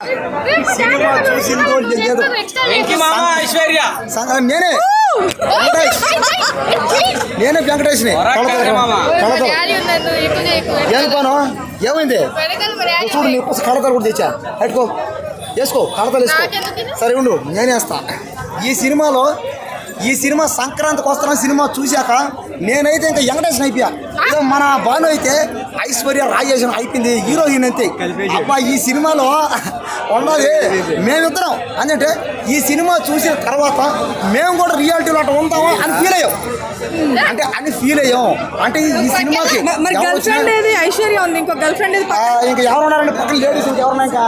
Cinema లేదు నేనే. నేనే వెంకటేష్ని. పను? ఏమైంది? చూడు నీ కోసం కడతలు కూడా తెచ్చా. పెట్టుకో వేసుకో కడతలు వేసుకో? సరే ఉండు. నేనే వేస్తా. ఈ సినిమాలో ఈ సినిమా సంక్రాంతికి వస్తున్న సినిమా చూశాక నేనైతే ఇంకా వెంకటేశ్వర అయిపోయా. మన భాను అయితే ఐశ్వర్య రాజేశ్వరం అయిపోయింది హీరోయిన్ అంతే. అబ్బా ఈ సినిమాలో ఉన్నది మేమిద్దరం. అంటే ఈ సినిమా చూసిన తర్వాత మేము కూడా రియాలిటీలో అట్లా ఉంటామా అని ఫీల్ అయ్యాం. అంటే అని ఫీల్ అయ్యాం. అంటే ఈ సినిమాకి మ- మరి ఎవరు గర్ల్ వచ్చినా- ఫ్రెండ్ ఏది? ఐశ్వర్య ఉంది. ఇంకో గర్ల్ ఫ్రెండ్ ఏది? ఆ, ఇంకా ఎవరు ఉన్నారండి? పక్కన లేడీస్ ఎవరన్నా ఇంకా?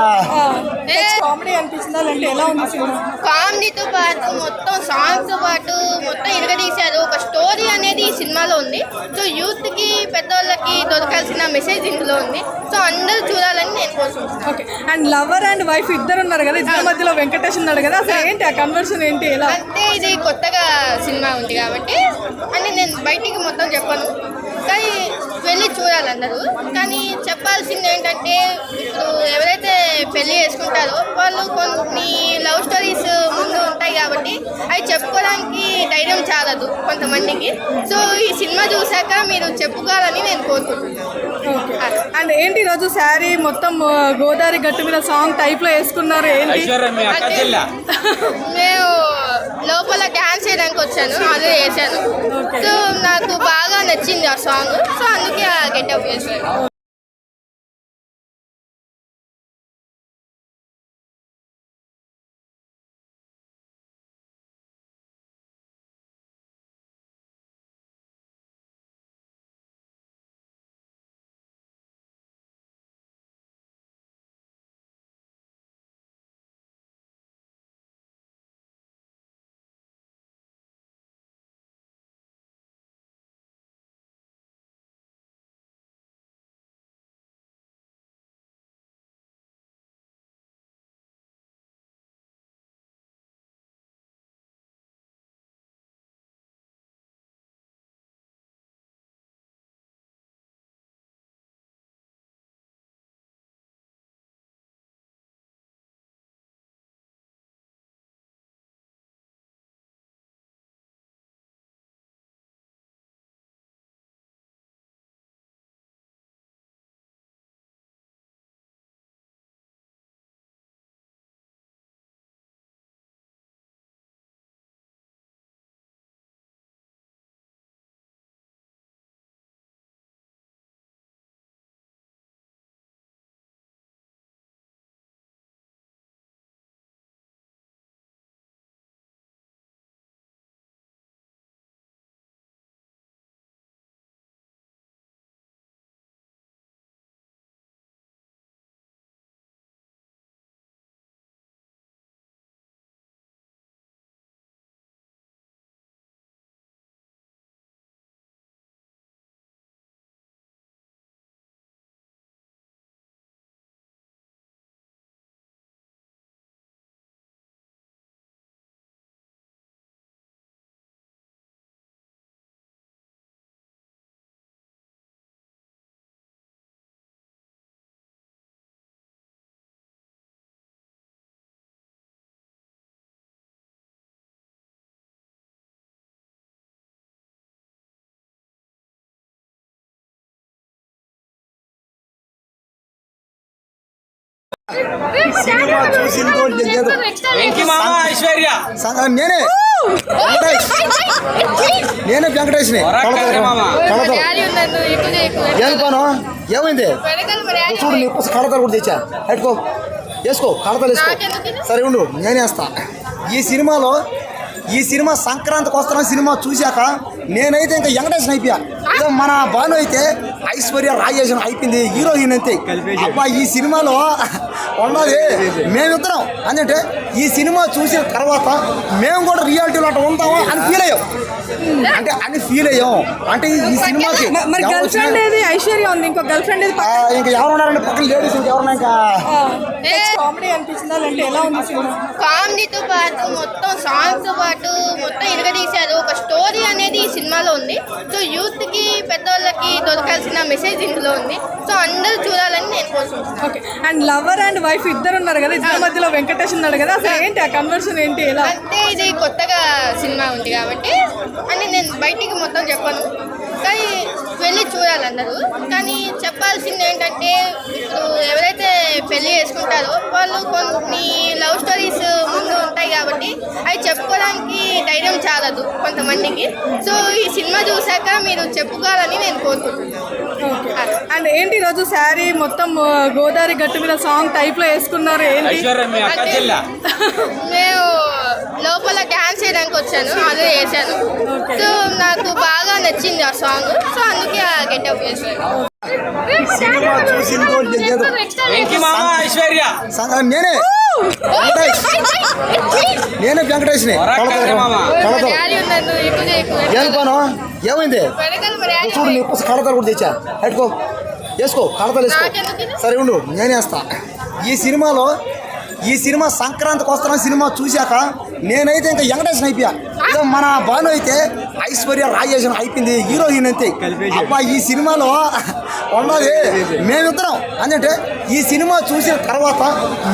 కామెడీ అనిపించిందా లేదంటే ఎలా ఉంది సినిమా? కామెడీతో పాటు మొత్తం సాంగ్స్తో పాటు మొత్తం ఇరగదీశారు. ఒక స్టోరీ అనేది ఈ సినిమాలో ఉంది. సో యూత్ కి పెద్దవాళ్ళకి దొరకాల్సిన మెసేజ్ ఇందులో ఉంది. సో అందరూ చూడాలని నేను కోరుకుంటున్నాను. Okay and lover and wife ఇద్దరు ఉన్నారు కదా ఇద్దరి మధ్యలో వెంకటేష్ ఉన్నాడు కదా అసలు ఏంటి ఆ కన్వర్షన్ ఏంటి ఎలా? అంటే ఇది కొత్తగా సినిమా ఉంది కాబట్టి అని నేను బయటికి మొత్తం చెప్పను. కానీ వెళ్ళి చూడాలి అందరూ కానీ చెప్పాల్సింది ఏంటంటే ఇప్పుడు ఎవరైతే పెళ్ళి చేసుకుంటారో వాళ్ళు కొన్ని లవ్ స్టోరీస్ ముందు ఉంటాయి కాబట్టి అవి చెప్పుకోవడానికి ధైర్యం చాలదు కొంతమందికి. సో ఈ సినిమా చూశాక మీరు చెప్పుకోవాలని నేను కోరుకుంటున్నాను. అండ్ ఏంటి ఈరోజు శారీ మొత్తం గోదావరి గట్టు మీద సాంగ్ టైప్లో వేసుకున్నారు? ఏంటి? ఐశ్వర్య లోపల డ్యాన్స్ చేయడానికి వచ్చాను అదే చేశాను. సో నాకు బాగా నచ్చింది ఆ సాంగ్ సో అందుకే ఆ గెటప్ చేశాను. సినిమా నేనే వెంకటేష్. నేనే వెంకటేష్ని. ఏమైంది? చూడు నీ కోసం కడతలు కూడా తెచ్చా. పెట్టుకో వేసుకో కడతలు వేసుకో? సరే ఉండు. నేనే వేస్తా. ఈ సినిమాలో ఈ సినిమా సంక్రాంతికి వస్తున్న సినిమా చూశాక నేనైతే ఇంకా వెంకటేశ్వర అయిపోయా. మన భాను అయితే ఐశ్వర్య రాజేశ్వరం అయిపోయింది హీరోయిన్ అంతే. అబ్బా ఈ సినిమాలో ఉన్నది మేమిద్దరం. అంటే ఈ సినిమా చూసిన తర్వాత మేము కూడా రియాలిటీలో అట్లా ఉంటామా అని ఫీల్ అయ్యాం. అంటే అని ఫీల్ అయ్యాం. అంటే ఈ సినిమాకి మరి గర్ల్ ఫ్రెండ్ ఏది? ఐశ్వర్య ఉంది. ఇంకో గర్ల్ ఫ్రెండ్ ఏది? ఆ, ఇంకా ఎవరు ఉన్నారండి? పక్కన లేడీస్ ఎవరన్నా ఇంకా? కామెడీ అనిపించిందా లేదంటే ఎలా ఉంది సినిమా? కామెడీతో పాటు మొత్తం సాంగ్స్తో పాటు మొత్తం ఇరగదీశారు. ఒక స్టోరీ అనేది ఈ సినిమాలో ఉంది. సో యూత్కి కి పెద్దవాళ్ళకి దొరకాల్సిన మెసేజ్ ఇందులో ఉంది. సో అందరూ చూడాలని నేను కోరుకుంటున్నాను. Okay and lover and wife ఇద్దరు ఉన్నారు కదా? ఇద్దరి మధ్యలో వెంకటేష్ ఉన్నాడు కదా? అసలు ఏంటి? ఆ కన్వర్షన్ ఏంటి? ఎలా? అంటే ఇది కొత్తగా సినిమా ఉంది కాబట్టి అని నేను బయటికి మొత్తం చెప్పను. కానీ వెళ్ళి చూడాలి అందరూ కానీ చెప్పాల్సింది ఏంటంటే ఇప్పుడు ఎవరైతే పెళ్ళి చేసుకుంటారో వాళ్ళు కొన్ని లవ్ స్టోరీస్ ముందు ఉంటాయి కాబట్టి అవి చెప్పుకోవడానికి ధైర్యం చాలదు కొంతమందికి. సో ఈ సినిమా చూశాక మీరు చెప్పుకోవాలని నేను కోరుకుంటున్నాను. ఓకే. అండ్ ఏంటి ఈరోజు శారీ మొత్తం గోదావరి గట్టు మీద సాంగ్ టైప్లో వేసుకున్నారు? ఏంటి? ఐశ్వర్య మీ అక్క అంటే చెల్ల నేను లోపల డ్యాన్స్ చేయడానికి వచ్చాను. అదే చేశాను. సో నాకు బాగా నచ్చింది ఆ సాంగ్ సో అందుకే ఆ గెటప్ చేశాను. నేనే వెంకటేష్. ఏమైంది? చూడు నీ కోసం కడతారు కూడా తెచ్చా. పెట్టుకో వేసుకో కడతలు వేసుకో? సరే ఉండు. నేనే వేస్తా ఈ సినిమాలో ఈ సినిమా సంక్రాంతికి వస్తున్న సినిమా చూశాక నేనైతే ఇంకా వెంకటేశ్వర అయిపోయా. ఇదో మన బాను అయితే ఐశ్వర్య రాజేషన్ అయిపోయింది హీరోయిన్ అంతే. అబ్బా ఈ సినిమాలో ఉన్నది మేమిద్దరం. అంటే ఈ సినిమా చూసిన తర్వాత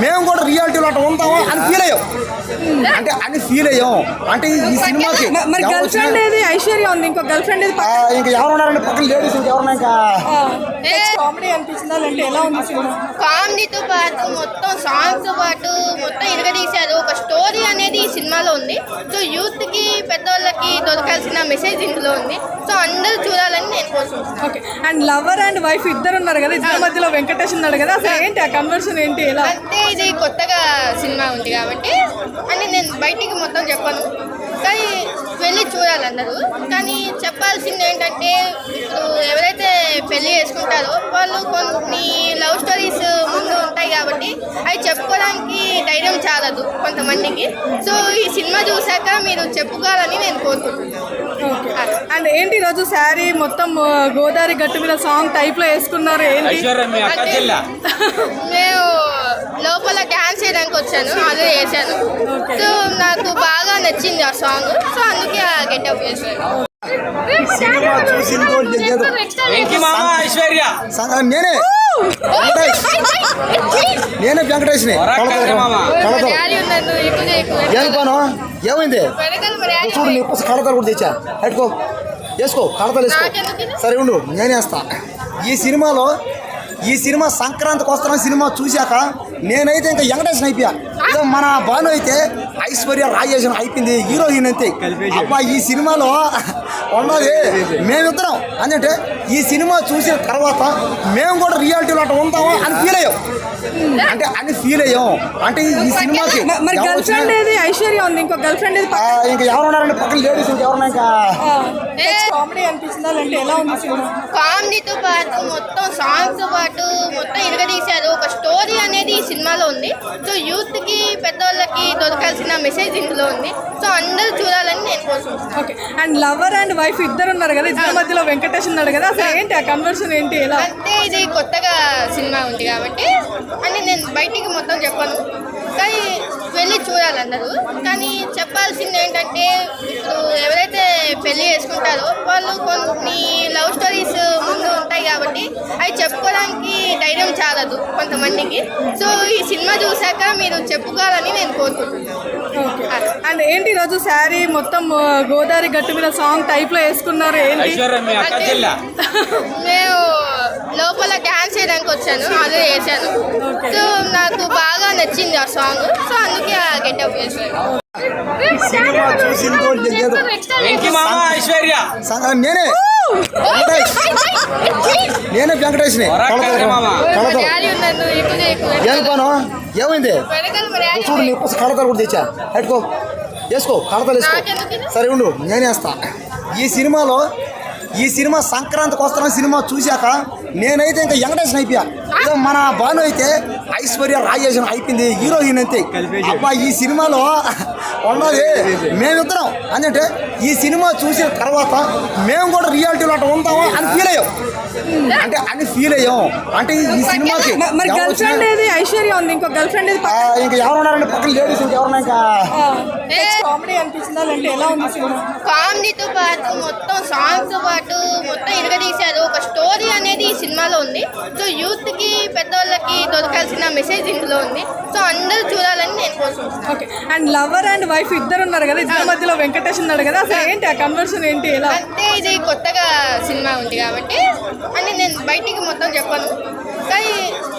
మేము కూడా రియాలిటీలో అట్లా ఉంటామా అని ఫీల్ అయ్యాం. అంటే అని ఫీల్ అయ్యాం. అంటే ఈ సినిమాకి మరి గర్ల్ ఫ్రెండ్ ఏది? ఐశ్వర్య ఉంది. ఇంకో గర్ల్ ఫ్రెండ్ ఏది ఆ, ఇంకా ఎవరు ఉన్నారండి? పక్కన లేడీస్ ఎవరున్నా ఇంకా కామెడీ అనిపించిందా లేదంటే ఎలా ఉంది సినిమా? కామెడీతో పాటు మొత్తం సాంగ్స్తో పాటు మొత్తం ఇరగదీశారు ఒక స్టోరీ అనేది ఈ సినిమాలో ఉంది. సో యూత్కి పెద్దవాళ్ళకి దొరకాల్సిన మెసేజ్ ఇందులో ఉంది. సో అందరూ చూడాలని నేను కోరుకుంటున్నాను. Okay. And lover and wife ఇద్దరు ఉన్నారు కదా ఇద్దరి మధ్యలో వెంకటేష్ ఉన్నాడు కదా అసలు ఏంటి ఆ కన్వర్షన్ ఏంటి ఎలా? అంటే ఇది కొత్తగా సినిమా ఉంది కాబట్టి అని నేను బయటికి మొత్తం చెప్పను. కానీ వెళ్ళి చూడాలి అందరూ కానీ చెప్పాల్సింది ఏంటంటే ఇప్పుడు ఎవరైతే పెళ్ళి చేసుకుంటారో వాళ్ళు కొన్ని లవ్ స్టోరీస్ ముందు ఉంటాయి కాబట్టి అవి చెప్పుకోవడానికి ధైర్యం చాలదు కొంతమందికి. సో ఈ సినిమా చూశాక మీరు చెప్పుకోవాలని నేను కోరుకుంటున్నాను. అండ్ ఏంటి ఈరోజు శారీ మొత్తం గోదావరి గట్టు మీద సాంగ్ టైప్లో వేసుకున్నారు ఏంటి? ఐశ్వర్య మీ అక్క అంటే చెల్ల. నేను లోపల డ్యాన్స్ చేయడానికి వచ్చాను అదే చేశాను. సో నాకు బాగా నచ్చింది ఆ సాంగ్ సో అందుకే ఆ గెటప్ చేశాను. మామ నేనే. వెంకటేష్. నేనే వెంకటేష్ని. మామ. ఏమైంది? చూడు నీ కోసం కడతారు కూడా తెచ్చా. వేసుకో కడతలు వేసుకో? సరే ఉండు నేనే వేస్తా. ఈ సినిమాలో ఈ సినిమా సంక్రాంతికి వస్తున్న సినిమా చూశాక నేనైతే ఇంకా వెంకటేశ్వర అయిపోయా మన భాను అయితే ఐశ్వర్య రాజేషన్ అయిపోయింది. హీరోయిన్ అంతే. అబ్బా ఈ సినిమాలో ఉన్నది మేమిద్దరం అంటే ఈ సినిమా చూసిన తర్వాత మేము కూడా రియాలిటీలో అట్లా ఉంటామా అని ఫీల్ అయ్యాం. అంటే అని ఫీల్ అయ్యాం. అంటే ఈ సినిమాకి మరి గర్ల్ ఫ్రెండ్ ఏది? ఐశ్వర్య ఉంది. ఇంకో గర్ల్ ఫ్రెండ్ ఏది ఆ, ఇంకా ఎవరు ఉన్నారండి పక్కన లేడీస్ ఎవరున్నా ఇంకా? కామెడీ అనిపించిందా లేదంటే ఎలా ఉంది సినిమా? కామెడీతో పాటు మొత్తం సాంగ్స్తో పాటు మొత్తం ఇరగదీశారు. ఒక స్టోరీ అనేది ఈ సినిమాలో ఉంది. సో యూత్కి పెద్దవాళ్ళకి దొరకాల్సిన మెసేజ్ ఇందులో ఉంది. సో అందరూ చూడాలని నేను కోరుకుంటున్నాను. Okay. And lover and wife ఇద్దరు ఉన్నారు కదా ఇద్దరి మధ్యలో వెంకటేష్ ఉన్నాడు కదా అసలు ఏంటి ఆ కన్వర్షన్ ఏంటి? ఎలా? అంటే ఇది కొత్తగా సినిమా ఉంది కాబట్టి అని నేను బయటికి మొత్తం చెప్పను. కానీ వెళ్ళి చూడాలి అందరూ. కానీ చెప్పాల్సింది ఏంటంటే ఇప్పుడు ఎవరైతే పెళ్ళి చేసుకుంటారో వాళ్ళు కొన్ని లవ్ స్టోరీస్ ముందు ఉంటాయి కాబట్టి అవి చెప్పుకోవడానికి ధైర్యం చాలదు. కొంతమందికి. సో ఈ సినిమా చూశాక మీరు చెప్పుకోవాలని నేను కోరుకుంటున్నాను. ఓకే. అండ్ ఏంటి ఈరోజు శారీ మొత్తం గోదావరి గట్టు మీద సాంగ్ టైప్లో వేసుకున్నారు? ఏంటి ఐశ్వర్య మీ అక్క అంటే చెల్ల నేను లోపల డ్యాన్స్ చేయడానికి వచ్చాను అదే చేశాను. సో నాకు బాగా నచ్చింది ఆ సాంగ్ సో అందుకే ఆ గెటప్ సంగ- నేనే. వెంకటేష్. నేనే పను? ఏమైంది? చూడు నీ కోసం కడతారు కూడా తెచ్చా. పెట్టుకో వేసుకో కడతలు వేసుకో? సరే ఉండు. నేనే వేస్తా ఈ సినిమాలో ఈ సినిమా సంక్రాంతికి వస్తున్న సినిమా చూశాక నేనైతే ఇంకా వెంకటేశ్వర అయిపోయా. మన భాను అయితే ఐశ్వర్య రాజేషన్ అయిపోయింది హీరోయిన్ అంతే. అబ్బా ఈ సినిమాలో ఉన్నది మేమిద్దరం. అంటే ఈ సినిమా చూసిన తర్వాత మేము కూడా రియాలిటీలో అట్లా ఉంటామా అని ఫీల్ అయ్యాం. అంటే అని ఫీల్ అయ్యాం. అంటే ఈ సినిమాకి మరి గర్ల్ ఫ్రెండ్ ఏది? ఐశ్వర్య ఉంది. ఇంకో గర్ల్ ఫ్రెండ్ ఏది? ఆ, ఇంకా ఎవరు ఉన్నారంటే పక్కన లేడీస్ ఇంకా ఎవరున్నా ఇంకా? కామెడీ అనిపించిందా అంటే ఎలా ఉంది సినిమా? కామెడీతో పాటు మొత్తం సాంగ్స్తో పాటు మొత్తం ఇరగదీశారు. ఒక స్టోరీ అనేది ఈ సినిమాలో ఉంది. సో యూత్కి పెద్దవాళ్ళకి దొరకాల్సిన మెసేజ్ ఇందులో ఉంది. సో అందరూ చూడాలని నేను కోరుకుంటున్నాను. Okay and lover and wife ఇద్దరు ఉన్నారు కదా? ఇద్దరి మధ్యలో వెంకటేష్ ఉన్నాడు కదా? అసలు ఏంటి ఆ కన్వర్షన్ ఏంటి? ఎలా? అంటే ఇది కొత్తగా సినిమా ఉంది కాబట్టి అని నేను బయటికి మొత్తం చెప్పను. కానీ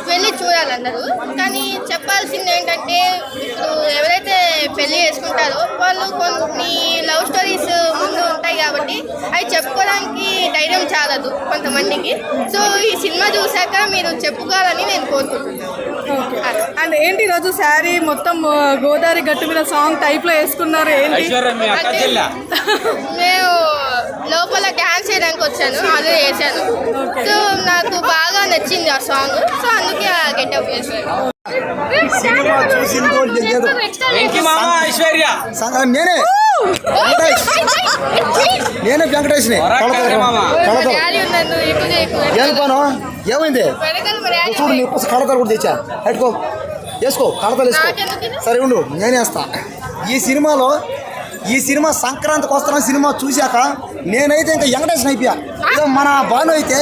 వెళ్ళి చూడాలి అందరూ. కానీ చెప్పాల్సింది ఏంటంటే ఇప్పుడు ఎవరైతే పెళ్ళి చేసుకుంటారో వాళ్ళు కొన్ని లవ్ స్టోరీస్ ముందు ఉంటాయి కాబట్టి అవి చెప్పుకోవడానికి ధైర్యం చాలదు కొంతమందికి. సో ఈ సినిమా చూశాక మీరు చెప్పుకోవాలని నేను కోరుకుంటున్నాను. ఓకే. అండ్ ఏంటి ఈరోజు శారీ మొత్తం గోదావరి గట్టు మీద సాంగ్ టైప్లో వేసుకున్నారు? ఏంటి? ఐశ్వర్య లోపల డ్యాన్స్ చేయడానికి వచ్చాను అదే చేశాను. సో నాకు బాగా నచ్చింది ఆ సాంగ్ సో అందుకే ఆ గెటప్ చేశాను. నేనే. వెంకటేష్. నేనే వెంకటేష్ని. ఏమైంది? చూడు నీ కోసం కడతారు కూడా తెచ్చా. పెట్టుకో వేసుకో కడతలు వేసుకో? సరే ఉండు. నేనే వేస్తా. ఈ సినిమాలో ఈ సినిమా సంక్రాంతికి వస్తున్న సినిమా చూశాక నేనైతే ఇంకా వెంకటేశ్వర అయిపోయా. మన భాను అయితే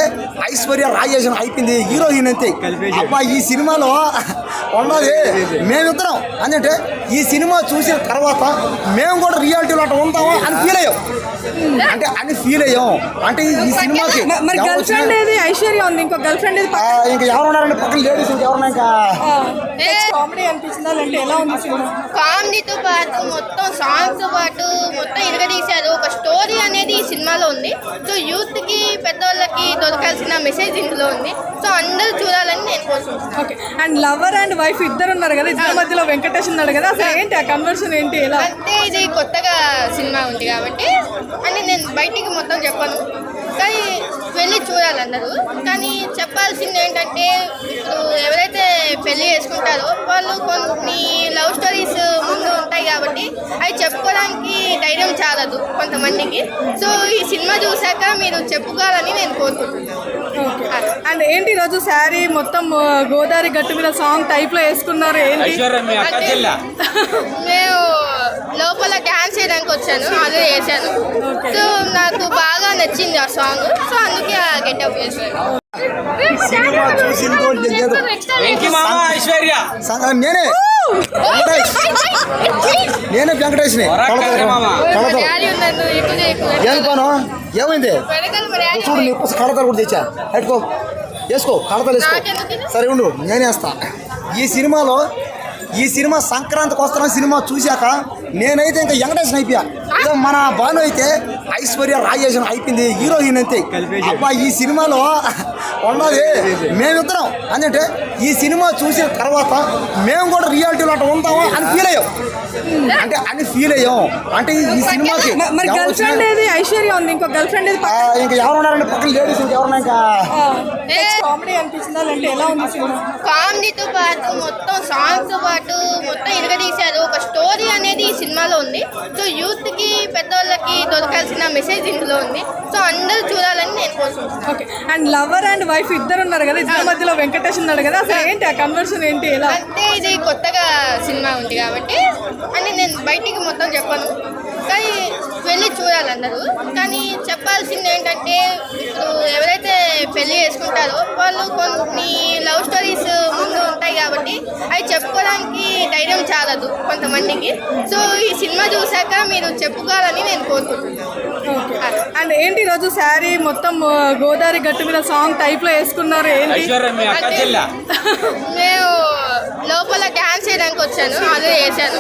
ఐశ్వర్య రాజేషన్ అయిపోయింది హీరోయిన్ అంతే. అబ్బా ఈ సినిమాలో ఉన్నది మేమిద్దరం. అంటే ఈ సినిమా చూసిన తర్వాత మేము కూడా రియాలిటీలో అట్లా ఉంటామా అని ఫీల్ అయ్యాం. అంటే అని ఫీల్ అయ్యాం. అంటే ఈ సినిమాకి మరి గర్ల్ ఫ్రెండ్ ఏది? ఐశ్వర్య ఉంది. ఇంకో గర్ల్ ఫ్రెండ్ ఏది? ఆ, ఇంకా ఎవరు ఉన్నారంటే పక్కన లేడీస్ ఇంకా ఎవరున్నా ఇంకా కామెడీ అనిపించిందా అంటే ఎలా ఉంది సినిమా? కామెడీతో పాటు మొత్తం సాంగ్స్తో పాటు మొత్తం ఇరగదీశారు. ఒక స్టోరీ అనేది ఈ సినిమాలో ఉంది. సో యూత్కి పెద్దవాళ్ళకి దొరకాల్సిన మెసేజ్ ఇందులో ఉంది. సో అందరూ చూడాలని నేను కోరుకుంటున్నాను. Okay and lover and wife ఇద్దరు ఉన్నారు కదా? ఇద్దరి మధ్యలో వెంకటేష్ ఉన్నాడు కదా? అసలు ఏంటి? ఆ కన్వర్షన్ ఏంటి? ఎలా? అంటే ఇది కొత్తగా సినిమా ఉంది కాబట్టి అని నేను బయటికి మొత్తం చెప్పను. కానీ వెళ్ళి చూడాలి అందరూ కానీ చెప్పాల్సింది ఏంటంటే ఇప్పుడు ఎవరైతే పెళ్ళి చేసుకుంటారో వాళ్ళు కొన్ని లవ్ స్టోరీస్ ముందు ఉంటాయి కాబట్టి అవి చెప్పుకోవడానికి ధైర్యం చాలదు కొంతమందికి. సో ఈ సినిమా చూశాక మీరు చెప్పుకోవాలని నేను కోరుకుంటున్నాను. ఓకే. అండ్ ఏంటి ఈరోజు శారీ మొత్తం గోదావరి గట్టు మీద సాంగ్ టైప్లో వేసుకున్నారు? ఏంటి? ఐశ్వర్య లోపల డ్యాన్స్ చేయడానికి వచ్చాను అదే చేశాను. సో నాకు బాగా నచ్చింది ఆ సాంగ్ సో అందుకే ఆ గెటప్ చేశాను. సినిమా చూసి ఇంకోటి తెలియదు. సంగ- నేనే. నేనే వెంకటేష్ని. డాడీ ఉన్నాను ఏం పను? ఏమైంది? వెనకాల మా డాడీ చూడు నీ కోసం కడతారు కూడా తెచ్చా. పెట్టుకో వేసుకో కడతలు వేసుకో. నాకెందుకు? సరే ఉండు నేనే వేస్తా. ఈ సినిమాలో ఈ సినిమా సంక్రాంతికి వస్తున్న సినిమా చూశాక నేనైతే ఇంకా వెంకటేశ్వర అయిపోయా. మన భాను అయితే ఐశ్వర్య రాజేషన్ అయిపోయింది హీరోయిన్ అంతే. అబ్బా ఈ సినిమాలో ఉన్నది మేమిద్దరం. అంటే ఈ సినిమా చూసిన తర్వాత మేము కూడా రియాలిటీలో అట్లా ఉంటామా అని ఫీల్ అయ్యాం. అంటే అని ఫీల్ అయ్యాం. అంటే ఈ సినిమాకి మరి గర్ల్ ఫ్రెండ్ ఏది? ఐశ్వర్య ఉంది ఇంకో గర్ల్ ఫ్రెండ్ ఏది? ఆ, ఇంకా ఎవరు ఉన్నారంటే పక్కన లేడీస్ ఇంకా కామెడీ అనిపించిందా అంటే ఎలా ఉంది సినిమా? కామెడీతో పాటు మొత్తం సాంగ్స్తో పాటు మొత్తం ఇరగదీశారు. ఒక స్టోరీ అనేది ఈ సినిమాలో ఉంది. సో యూత్కి పెద్దవాళ్ళకి దొరకాల్సిన మెసేజ్ ఇందులో ఉంది. సో అందరూ చూడాలని నేను కోరుకుంటున్నాను. Okay and lover and wife ఇద్దరు ఉన్నారు కదా? ఇద్దరి మధ్యలో వెంకటేష్ ఉన్నాడు కదా? అసలు ఏంటి ఆ కన్వర్షన్ ఏంటి? ఎలా? అంటే ఇది కొత్తగా సినిమా ఉంది కాబట్టి అని నేను బయటికి మొత్తం చెప్పను. కానీ వెళ్ళి చూడాలి అందరూ. కానీ చెప్పాల్సింది ఏంటంటే ఇప్పుడు ఎవరైతే పెళ్ళి చేసుకుంటారో వాళ్ళు కొన్ని లవ్ స్టోరీస్ ముందు ఉంటాయి కాబట్టి అవి చెప్పుకోవడానికి ధైర్యం చాలదు కొంతమందికి. సో ఈ సినిమా చూశాక మీరు చెప్పుకోవాలని నేను కోరుకుంటున్నాను. ఓకే. అండ్ ఏంటి ఈరోజు శారీ మొత్తం గోదావరి గట్టు మీద సాంగ్ టైప్లో వేసుకున్నారు? ఏంటి? ఐశ్వర్య లోపల డ్యాన్స్ చేయడానికి వచ్చాను అదే చేశాను.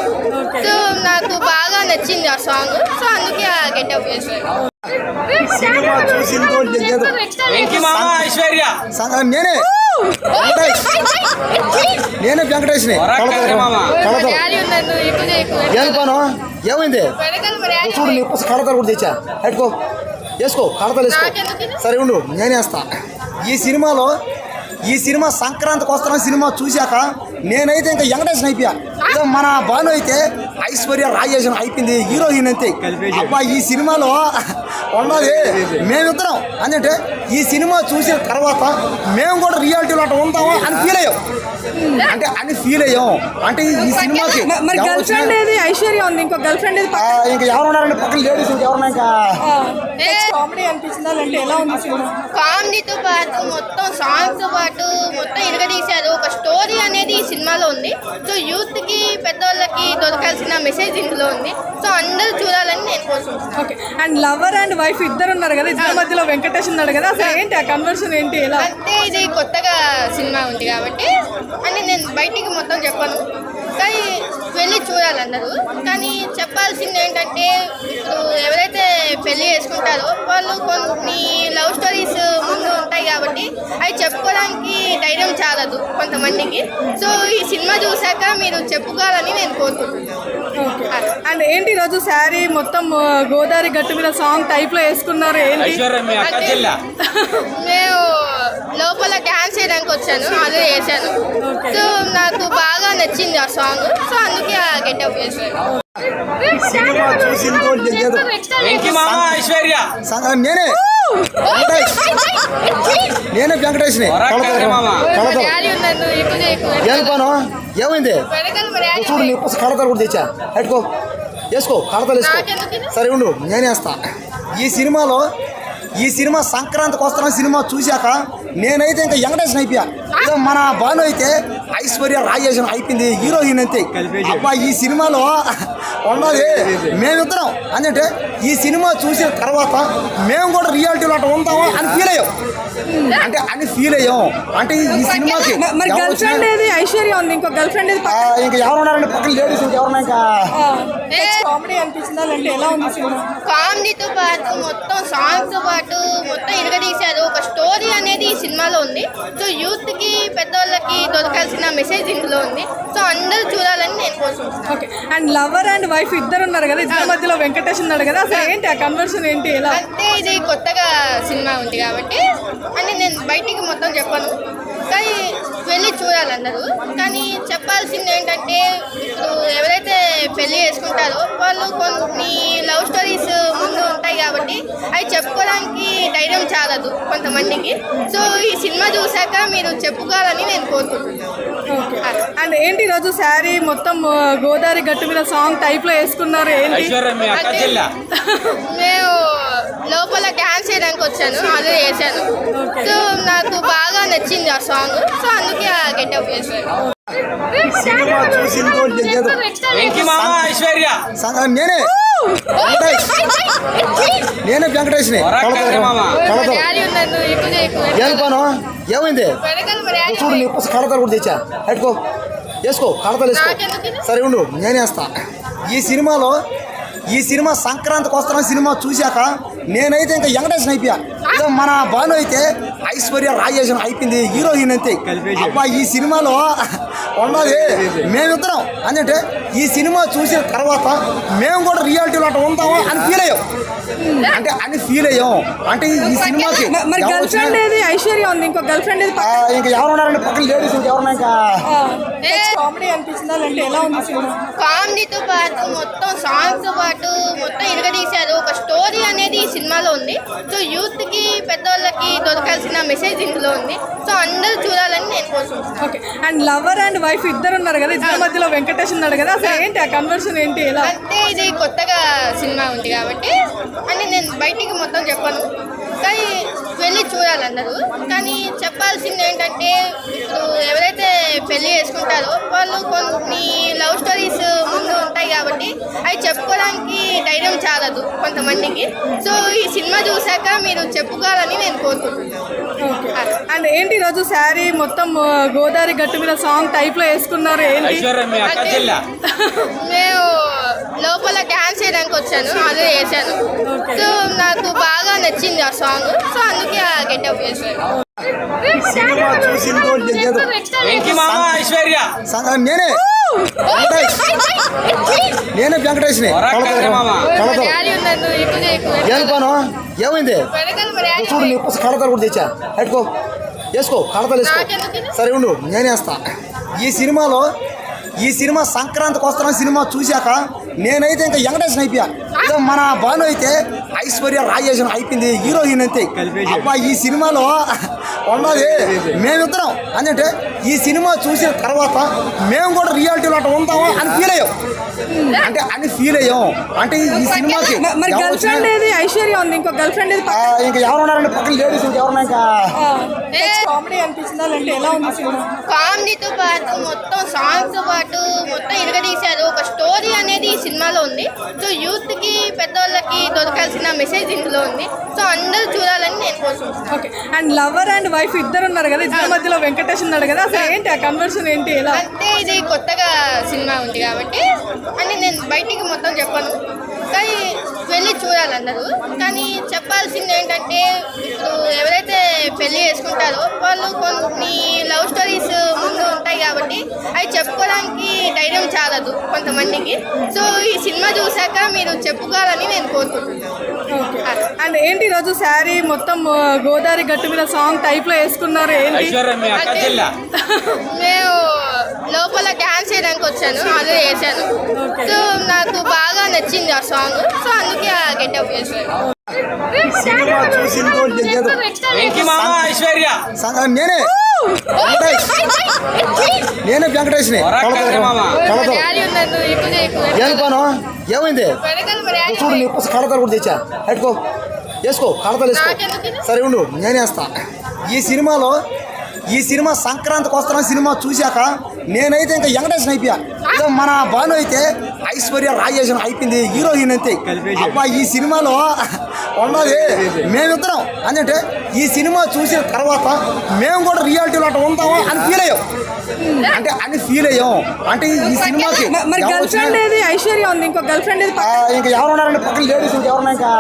సో నాకు బాగా నచ్చింది ఆ సాంగ్ సో అందుకే ఆ గెటప్ చేశాను. సినిమా చూసి ఇంకోటి తెలియదు. సంగ- నేనే. వెంకటేష్. నేనే వెంకటేష్ని. వరా కర్రే కడతారు మామ. కడతారు డాడీ ఉన్నాను ఇప్పుడు ఏం పను? ఏమైంది? వెనకాల మా డాడీ చూడు నీ కోసం కడతారు కూడా తెచ్చా. పెట్టుకో వేసుకో కడతలు వేసుకో. నాకెందుకు? సరే ఉండు నేనే వేస్తా. ఈ సినిమాలో ఈ సినిమా సంక్రాంతికి వస్తున్న సినిమా చూశాక నేనైతే ఇంకా వెంకటేశ్వర అయిపోయా. మన భాను అయితే ఐశ్వర్య రాజేషన్ అయిపోయింది హీరోయిన్ అంతే. అబ్బా ఈ సినిమాలో ఉన్నది మేమిద్దరం. అంటే ఈ సినిమా చూసిన తర్వాత మేము కూడా రియాలిటీలో అట్లా ఉంటామా అని ఫీల్ అయ్యాం. అంటే అని ఫీల్ అయ్యాం. అంటే ఈ సినిమాకి మరి గర్ల్ ఫ్రెండ్ ఏది? ఐశ్వర్య ఉంది ఇంకో గర్ల్ ఫ్రెండ్ ఏది ఆ, ఇంకా ఎవరు ఉన్నారంటే పక్కన లేడీస్ ఇంకెవరన్నా ఇంకా కామెడీ అనిపించిందా అంటే ఎలా ఉంది సినిమా? కామెడీతో పాటు మొత్తం సాంగ్స్తో పాటు మొత్తం ఇరగదీశారు. ఒక స్టోరీ అనేది ఈ సినిమాలో ఉంది. సో యూత్కి పెద్దవాళ్ళకి దొరకాల్సిన మెసేజ్ ఇందులో ఉంది. సో అందరూ చూడాలని నేను కోరుకుంటున్నాను. Okay. And lover and wife ఇద్దరు ఉన్నారు కదా? ఇద్దరి మధ్యలో వెంకటేష్ ఉన్నాడు కదా? అసలు ఏంటి ఆ కన్వర్షన్ ఏంటి? ఎలా? అంటే ఇది కొత్తగా సినిమా ఉంది కాబట్టి అని నేను బయటికి మొత్తం చెప్పను. కానీ వెళ్ళి చూడాలి అందరూ కానీ చెప్పాల్సింది ఏంటంటే ఇప్పుడు ఎవరైతే పెళ్ళి చేసుకుంటారో వాళ్ళు కొన్ని లవ్ స్టోరీస్ ముందు ఉంటాయి కాబట్టి అవి చెప్పుకోవడానికి ధైర్యం చాలదు కొంతమందికి. సో ఈ సినిమా చూశాక మీరు చెప్పుకోవాలని నేను కోరుకుంటున్నాను. ఓకే. అండ్ ఏంటి ఈరోజు శారీ మొత్తం గోదావరి గట్టు మీద సాంగ్ టైప్లో వేసుకున్నారు? ఏంటి? మేము లోపల డ్యాన్స్ చేయడానికి వచ్చాను అదే చేశాను. సో నాకు బాగా నచ్చింది ఆ సాంగ్ సో అందుకే ఆ గెటప్ చేశాను. నేనే. వెంకటేష్. నేనే వెంకటేష్ని. ఏమైంది? చూడు నీ కడతలు కూడా తెచ్చా. పెట్టుకో వేసుకో కడతలు వేసుకో? సరే ఉండు. నేనేస్తా ఈ సినిమాలో ఈ సినిమా సంక్రాంతికి వస్తున్న సినిమా చూశాక నేనైతే ఇంకా వెంకటేషన్ అయిపోయా. మన భాను అయితే ఐశ్వర్య రాజేషన్ అయిపోయింది హీరోయిన్ అంతే. అబ్బా ఈ సినిమాలో ఉన్నది మేమిద్దరం. అంటే ఈ సినిమా చూసిన తర్వాత మేము కూడా రియాలిటీలో అట్లా ఉంటామా అని ఫీల్ అయ్యాం. అంటే అని ఫీల్ అయ్యాం. అంటే ఈ సినిమాకి మరి ఎవరు గర్ల్ ఫ్రెండ్ ఏది? ఐశ్వర్య ఉంది ఇంకో గర్ల్ ఫ్రెండ్ ఏది ఇంకా ఎవరు ఉన్నారంటే పక్కన లేడీస్ ఇంకెవరన్నా ఇంకా కామెడీ అనిపించిందా అంటే ఎలా ఉంది సినిమా? కామెడీతో పాటు మొత్తం సాంగ్స్తో పాటు మొత్తం ఇరగదీశారు ఒక స్టోరీ అనేది ఈ సినిమాలో ఉంది. సో యూత్కి పెద్దవాళ్ళకి దొరకాల్సిన మెసేజ్ ఇందులో ఉంది. సో అందరూ చూడాలని నేను కోరుకుంటున్నాను. Okay. And lover and wife ఇద్దరు ఉన్నారు కదా? ఇద్దరి మధ్యలో వెంకటేష్ ఉన్నాడు కదా? అసలు ఏంటి ఆ కన్వర్షన్ ఏంటి? ఎలా? అంటే ఇది కొత్తగా సినిమా ఉంది కాబట్టి అని నేను బయటికి మొత్తం చెప్పను. కానీ వెళ్ళి చూడాలి కానీ చెప్పాల్సింది ఏంటంటే ఇప్పుడు ఎవరైతే పెళ్ళి చేసుకుంటారో వాళ్ళు కొన్ని లవ్ స్టోరీస్ ముందు ఉంటాయి కాబట్టి అవి చెప్పుకోవడానికి ధైర్యం చాలదు కొంతమందికి. సో ఈ సినిమా చూశాక మీరు చెప్పుకోవాలని నేను కోరుకుంటున్నాను. అండ్ ఏంటి ఈరోజు శారీ మొత్తం గోదావరి గట్టు మీద సాంగ్ టైప్లో వేసుకున్నారు? ఏంటి? మేము లోపల డ్యాన్స్ చేయడానికి వచ్చాను అదే చేశాను. సో నాకు బాగా నచ్చింది ఆ సాంగ్ సో అందుకే ఆ గెటప్ చేశాను. సినిమా ఐశ్వర్య. సంగ- నేనే. వెంకటేష్. నేనే వెంకటేష్ని. కళతో. ఏం పను? ఏమైంది? చూడు నీ కోసం కడతలు కూడా తెచ్చా. పెట్టుకో వేసుకో కడతలు వేసుకో? సరే ఉండు. నేనేస్తా ఈ సినిమాలో ఈ సినిమా సంక్రాంతికి వస్తున్న సినిమా చూశాక నేనైతే ఇంకా వెంకటేషన్ అయిపోయా. మన భాను అయితే ఐశ్వర్య రాజేషన్ అయిపోయింది హీరోయిన్ అంతే. అబ్బా ఈ సినిమాలో ఉన్నది మేమిద్దరం. అంటే ఈ సినిమా చూసిన తర్వాత మేము కూడా రియాలిటీలో అట్లా ఉంటామా అని ఫీల్ అయ్యాం. అంటే అని ఫీల్ అయ్యాం. అంటే ఈ సినిమాకి మ- మరి ఎవరు గర్ల్ వచ్చినా- ఫ్రెండ్ ఏది? ఐశ్వర్య ఉంది. ఇంకో గర్ల్ ఫ్రెండ్ ఏది ఆ, ఇంకా ఎవరు ఉన్నారంటే పక్కన లేడీస్ ఇంకెవరన్నా ఇంకా కామెడీ అనిపించిందా అంటే ఎలా ఉంది సినిమా? మొత్తం సాంగ్స్తో పాటు మొత్తం ఇరగదీశారు. ఒక స్టోరీ అనేది ఈ సినిమాలో ఉంది. సో యూత్కి పెద్దవాళ్ళకి దొరకాల్సిన మెసేజ్ ఇందులో ఉంది. సో అందరూ చూడాలని నేను కోరుకుంటున్నాను. Okay and lover and wife ఇద్దరు ఉన్నారు కదా. ఇద్దరి మధ్యలో వెంకటేష్ ఉన్నాడు కదా. అసలు ఏంటి ఆ కన్వర్షన్ ఏంటి? ఎలా? అంటే ఇది కొత్తగా సినిమా ఉంది కాబట్టి అని నేను బయటికి మొత్తం చెప్పను. కానీ వెళ్ళి చూడాలి అందరూ కానీ చెప్పాల్సింది ఏంటంటే ఇప్పుడు ఎవరైతే పెళ్ళి చేసుకుంటారో వాళ్ళు కొన్ని లవ్ స్టోరీస్ ముందు ఉంటాయి కాబట్టి అవి చెప్పుకోవడానికి ధైర్యం చాలదు కొంతమందికి. సో ఈ సినిమా చూశాక మీరు చెప్పుకోవాలని నేను కోరుకుంటున్నాను. ఓకే. అండ్ ఏంటి ఈరోజు శారీ మొత్తం గోదావరి గట్టు మీద సాంగ్ టైప్లో వేసుకున్నారు? ఏంటి? మేము లోపల డ్యాన్స్ చేయడానికి వచ్చాను అదే చేశాను. సో నాకు బాగా నచ్చింది ఆ సాంగ్. సో అందుకే ఆ గెటప్ చేశాను. నేనే. వెంకటేష్ నేనే వెంకటేష్ని. ఏమైంది? చూడు నీ కడతలు కూడా తెచ్చా. పెట్టుకో వేసుకో కడతలు వేసుకో? సరే ఉండు నేనేస్తా ఈ సినిమాలో ఈ సినిమా సంక్రాంతికి వస్తున్న సినిమా చూశాక నేనైతే ఇంకా వెంకటేశ్వర అయిపోయా ఇక మన భాను అయితే ఐశ్వర్య రాజేషన్ అయిపోయింది హీరోయిన్ అంతే. అబ్బా ఈ సినిమాలో ఉన్నది మేమిద్దరం. అంటే ఈ సినిమా చూసిన తర్వాత మేము కూడా రియాలిటీలో అట్లా ఉంటామా అని ఫీల్ అయ్యాం. అంటే అని ఫీల్ అయ్యాం. అంటే ఈ సినిమాకి మ- మరి ఎవరు గర్ల్ వచ్చినా- ఫ్రెండ్ ఏది? ఐశ్వర్య ఉంది ఇంకో గర్ల్ ఫ్రెండ్ ఏది ఆ, ఇంకా ఎవరు ఉన్నారండి పక్కన లేడీస్ ఎవరన్నా ఇంకా? కామెడీ అనిపించిందా అంటే ఎలా ఉంది సినిమా? కామెడీతో పాటు మొత్తం సాంగ్స్ పాటు మొత్తం ఇరగదీశారు ఒక స్టోరీ అనేది ఈ సినిమాలో ఉంది. సో యూత్కి పెద్దవాళ్ళకి దొరకాల్సిన మెసేజ్ ఇందులో ఉంది. సో అందరూ చూడాలని నేను కోరుకుంటున్నాను. Okay and lover and wife ఇద్దరు ఉన్నారు కదా ఇద్దరి మధ్యలో వెంకటేష్ ఉన్నాడు కదా అసలు ఏంటి ఆ కన్వర్షన్ ఏంటి ఎలా? అంటే ఇది కొత్తగా సినిమా ఉంది కాబట్టి అని నేను బయటికి మొత్తం చెప్పను. కానీ వెళ్ళి చూడాలి అందరూ కానీ చెప్పాల్సింది ఏంటంటే ఇప్పుడు ఎవరైతే పెళ్ళి చేసుకుంటారో వాళ్ళు కొన్ని లవ్ స్టోరీస్ ముందు ఉంటాయి కాబట్టి అవి చెప్పుకోవడానికి ధైర్యం చాలదు కొంతమందికి. సో ఈ సినిమా చూశాక మీరు చెప్పుకోవాలని నేను కోరుకుంటున్నాను. అండ్ ఏంటి ఈరోజు శారీ మొత్తం గోదావరి గట్టు మీద సాంగ్ టైప్లో వేసుకున్నారు? ఏంటి? మేము లోపల డ్యాన్స్ చేయడానికి వచ్చాను అదే చేశాను. సో నాకు బాగా నచ్చింది ఆ సాంగ్. సో అందుకే ఆ గెటప్ చేశాను. నేనే. వెంకటేష్. నేనే వెంకటేష్ని. ఏమైంది? చూడు నీ కోసం కడతారు కూడా తెచ్చా. పెట్టుకో వేసుకో కడతలు వేసుకో? సరే ఉండు. నేనే వేస్తా. ఈ సినిమాలో ఈ సినిమా సంక్రాంతికి వస్తున్న సినిమా చూశాక నేనైతే ఇంకా వెంకటేశ్వర అయిపోయా. మన భాను అయితే ఐశ్వర్య రాజేషన్ అయిపోయింది హీరోయిన్ అంతే. అబ్బా ఈ సినిమాలో ఉన్నది మేమిద్దరం. అంటే ఈ సినిమా చూసిన తర్వాత మేము కూడా రియాలిటీలో అట్లా ఉంటామా అని ఫీల్ అయ్యాం. అని ఫీల్ అయ్యాం. అంటే ఈ సినిమాకి మరి గర్ల్ ఫ్రెండ్ ఏది? ఐశ్వర్య ఉంది. ఇంకో గర్ల్ ఫ్రెండ్ ఏది? ఆ, ఇంకా ఎవరు ఉన్నారండి? పక్కన లేడీస్ ఎవరన్నా ఇంకా?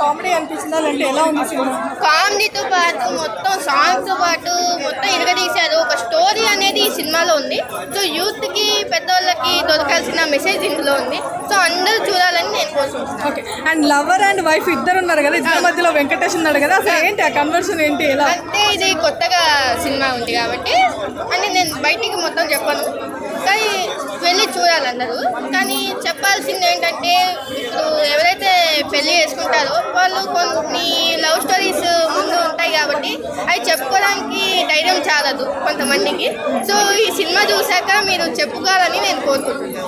కామెడీ అనిపించిందా అంటే ఎలా ఉంది సినిమా కామెడీతో పాటు మొత్తం సాంగ్స్ పాటు మొత్తం ఇరగదీశారు. ఒక స్టోరీ అనేది ఈ సినిమాలో ఉంది. సో యూత్కి పెద్దవాళ్ళకి దొరకాల్సిన మెసేజ్ ఇందులో ఉంది. సో అందరూ చూడాలని నేను కోరుకుంటున్నాను. Okay and lover and wife ఇద్దరు ఉన్నారు కదా? ఇద్దరి మధ్యలో వెంకటేష్ ఉన్నాడు కదా? అసలు ఏంటి? ఆ కన్వర్షన్ ఏంటి? ఎలా? అంటే ఇది కొత్తగా సినిమా ఉంది కాబట్టి అని నేను బయటికి మొత్తం చెప్పను. కానీ వెళ్ళి చూడాలి అందరూ కానీ చెప్పాల్సింది ఏంటంటే ఇప్పుడు ఎవరైతే పెళ్ళి చేసుకుంటారో వాళ్ళు కొన్ని లవ్ స్టోరీస్ ముందు ఉంటాయి కాబట్టి అవి చెప్పుకోవడానికి ధైర్యం చాలదు కొంతమందికి. సో ఈ సినిమా చూశాక మీరు చెప్పుకోవాలని నేను కోరుకుంటున్నాను.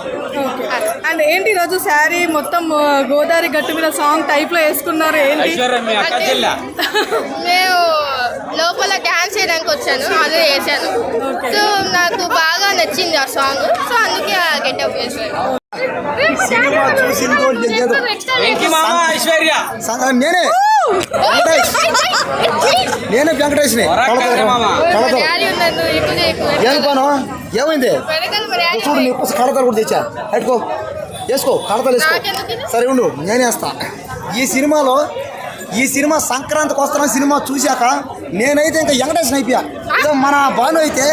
అండ్ ఏంటి ఈరోజు శారీ మొత్తం గోదావరి గట్టు మీద సాంగ్ టైప్లో వేసుకున్నారు? ఏంటి? మేము లోపల డ్యాన్స్ చేయడానికి వచ్చాను అదే చేశాను. సో నాకు బాగా నచ్చింది ఆ సాంగ్. సో అందుకే ఆ గెటప్ చేశాను. నేనే. వెంకటేష్. నేనే వెంకటేష్ని. ఏమైంది? చూడు నీ కోసం కడతలు కూడా తెచ్చా. పెట్టుకో వేసుకో కడతలు వేసుకో? సరే ఉండు. నేనే వేస్తా. ఈ సినిమాలో ఈ సినిమా సంక్రాంతికి వస్తున్న సినిమా చూశాక నేనైతే ఇంకా వెంకటేశ్వర అయిపోయా. ఇక మన భాను అయితే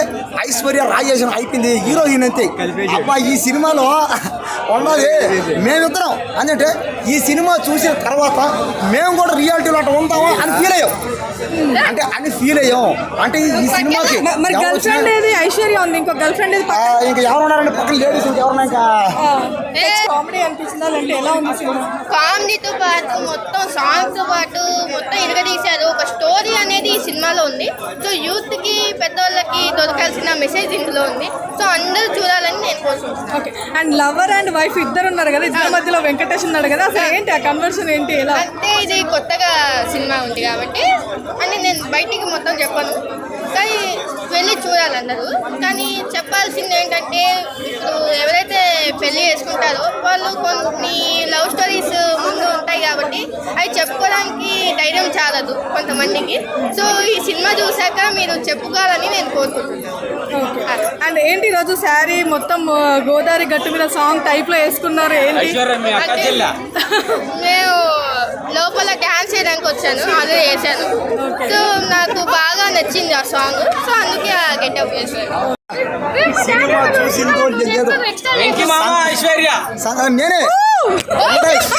ఐశ్వర్య రాజేషన్ అయిపోయింది హీరోయిన్ అంతే. అబ్బా ఈ సినిమాలో ఉన్నది మేమిద్దరం. అంటే ఈ సినిమా చూసిన తర్వాత మేము కూడా రియాలిటీలో అట్లా ఉంటామా అని ఫీల్ అయ్యాం. అంటే అని ఫీల్ అయ్యాం. అంటే ఈ సినిమాకి మ- మరి ఎవరు గర్ల్ వచ్చినా- ఫ్రెండ్ ఏది? ఐశ్వర్య ఉంది. ఇంకో గర్ల్ ఫ్రెండ్ ఏది ఆ, ఇంకా ఎవరు ఉన్నారండి? పక్కన లేడీస్ ఎవరన్నా ఇంకా? కామెడీ అనిపించిందా అంటే ఎలా ఉంది సినిమా? కామెడీతో పాటు మొత్తం సాంగ్స్ పాటు మొత్తం ఇరగదీశారు. ఒక స్టోరీ అనేది ఈ సినిమాలో ఉంది. సో యూత్కి పెద్దవాళ్ళకి దొరకాల్సిన మెసేజ్ ఇందులో ఉంది. సో అందరూ చూడాలని నేను కోరుకుంటున్నాను. Okay. And lover and wife ఇద్దరు ఉన్నారు కదా ఇద్దరి మధ్యలో వెంకటేష్ ఉన్నాడు కదా. అసలు ఏంటి ఆ కన్వర్షన్ ఏంటి ఎలా అంటే ఇది కొత్తగా సినిమా ఉంది కాబట్టి అని నేను బయటికి మొత్తం చెప్పను. కానీ వెళ్ళి చూడాలి అందరూ కానీ చెప్పాల్సింది ఏంటంటే ఇప్పుడు ఎవరైతే పెళ్ళి చేసుకుంటారో వాళ్ళు కొన్ని లవ్ స్టోరీస్ ముందు ఉంటాయి కాబట్టి అవి చెప్పుకోవడానికి ధైర్యం చాలదు కొంతమందికి. సో ఈ సినిమా చూశాక మీరు చెప్పుకోవాలని నేను కోరుకుంటున్నాను. అండ్ ఏంటి ఈరోజు శారీ మొత్తం గోదావరి గట్టు మీద సాంగ్ టైప్లో వేసుకున్నారు? ఏంటి? మేము లోపల డ్యాన్స్ చేయడానికి వచ్చాను అదే చేశాను. సో నాకు బాగా నచ్చింది ఆ సాంగ్. సో అందుకే ఆ గెటప్ చేశాను. నేనే వెంకటేష్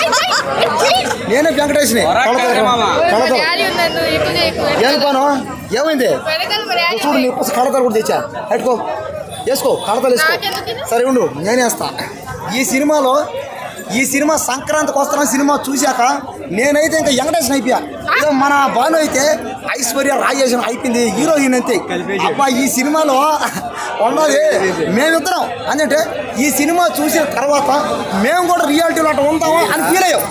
నేనే. వెంకటేష్ని. వరాకద్రి మామ. కడతారు డాడీ ఉన్నాడు ఇప్పుడు ఏం పను? ఏమైంది? చూడు నీ కోసం కడతలు కూడా తెచ్చా. పెట్టుకో వేసుకో కడతలు వేసుకో? సరే ఉండు నేను వేస్తా. ఈ సినిమాలో ఈ సినిమా సంక్రాంతికి వస్తున్న సినిమా చూశాక నేనైతే ఇంకా వెంకటేశ్వర అయిపోయా. మన బాను అయితే ఐశ్వర్య రాజేషన్ అయిపోయింది హీరోయిన్ అంతే. అబ్బా ఈ సినిమాలో ఉన్నది మేమిద్దరం. అంటే ఈ సినిమా చూసిన తర్వాత మేము కూడా రియాలిటీలో అట్లా ఉంటాము అని ఫీల్ అయ్యాం.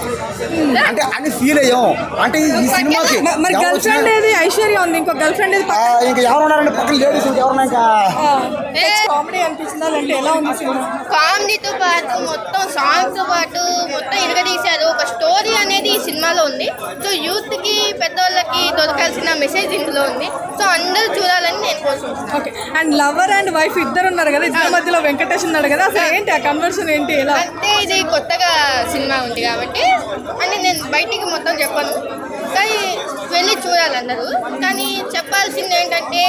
అంటే అని ఫీల్ అయ్యాం. అంటే ఈ సినిమాకి మరి గర్ల్ ఫ్రెండ్ ఏది? ఐశ్వర్య ఉంది. ఇంకో గర్ల్ ఫ్రెండ్ ఏది ఆ, ఇంకా ఎవరు ఉన్నారండి పక్కన లేడీస్ ఎవరున్నా ఇంకా ఏ. కామెడీ అనిపించిందా అంటే ఎలా ఉంది సినిమా కామెడీతో పాటు మొత్తం సాంగ్తో పాటు మొత్తం ఇరగదీశారు. ఒక స్టోరీ అనేది ఈ సినిమాలో ఉంది. సో యూత్కి పెద్దవాళ్ళకి దొరకాల్సిన మెసేజ్ ఇందులో ఉంది. సో అందరూ చూడాలని నేను కోరుకుంటున్నాను. Okay and lover and wife ఇద్దరు ఉన్నారు కదా? ఇద్దరి మధ్యలో వెంకటేష్ ఉన్నాడు కదా? అసలు ఏంటి? ఆ కన్వర్షన్ ఏంటి? ఎలా? అంటే ఇది కొత్తగా సినిమా ఉంది కాబట్టి అని నేను బయటికి మొత్తం చెప్పను. కానీ వెళ్ళి చూడాలన్నారు కానీ చెప్పాల్సింది ఏంటంటే